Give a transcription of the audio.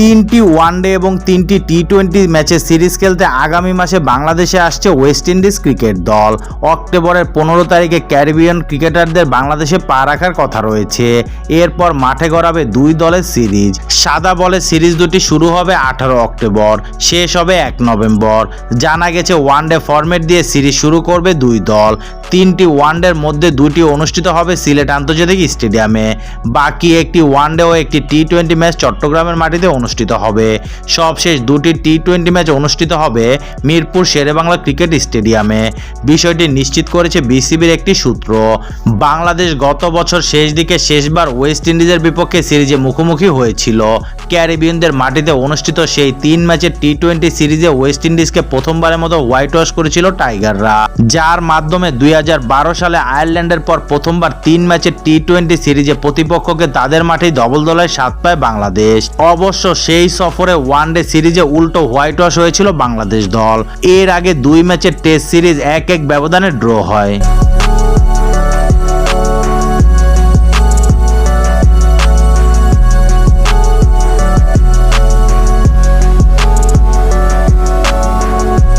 তিনটি ওয়ানডে এবং তিনটি টি টোয়েন্টি ম্যাচের সিরিজ খেলতে আগামী মাসে বাংলাদেশে আসছে ওয়েস্ট ইন্ডিজ ক্রিকেট দল। অক্টোবরের পনেরো তারিখে ক্যারিবিয়ান ক্রিকেটারদের বাংলাদেশে পা রাখার কথা রয়েছে। এরপর মাঠে গড়াবে দুই দলের সিরিজ। সাদা বলের সিরিজ দুটি শুরু হবে আঠারো অক্টোবর, শেষ হবে এক নভেম্বর। জানা গেছে ওয়ানডে ফরম্যাট দিয়ে সিরিজ শুরু করবে দুই দল। তিনটি ওয়ানডের মধ্যে দুটি অনুষ্ঠিত হবে সিলেট আন্তর্জাতিক স্টেডিয়ামে। বাকি একটি ওয়ানডে ও একটি টি টোয়েন্টি ম্যাচ চট্টগ্রামের মাটিতে অনুষ্ঠিত হবে। সবশেষ দুটি টি টোয়েন্টি ম্যাচ অনুষ্ঠিত হবে মিরপুর শেরেবাংলা ক্রিকেট স্টেডিয়ামে। বিষয়টি নিশ্চিত করেছে বিসিবির একটি সূত্র। বাংলাদেশ গত বছর শেষ দিকে শেষবার ওয়েস্ট ইন্ডিজের বিপক্ষে সিরিজে মুখোমুখি হয়েছিল। ক্যারিবিয়ানদের মাটিতে অনুষ্ঠিত সেই তিন ম্যাচের টি টোয়েন্টি সিরিজে ওয়েস্ট ইন্ডিজকে প্রথমবারের মতো হোয়াইট ওয়াশ করেছিল টাইগাররা। যার মাধ্যমে দুই হাজার বারো সালে আয়ারল্যান্ডের পর প্রথমবার তিন ম্যাচের টি টোয়েন্টি সিরিজে প্রতিপক্ষকে তাদের মাঠেই দবল দলায় স্বাদ পায় বাংলাদেশ। অবশ্য সেই সফরে ওয়ান ডে সিরিজে উল্টো হোয়াইট ওয়াশ হয়েছিল বাংলাদেশ দল। এর আগে দুই ম্যাচের টেস্ট সিরিজ এক এক ব্যবধানে ড্র হয়।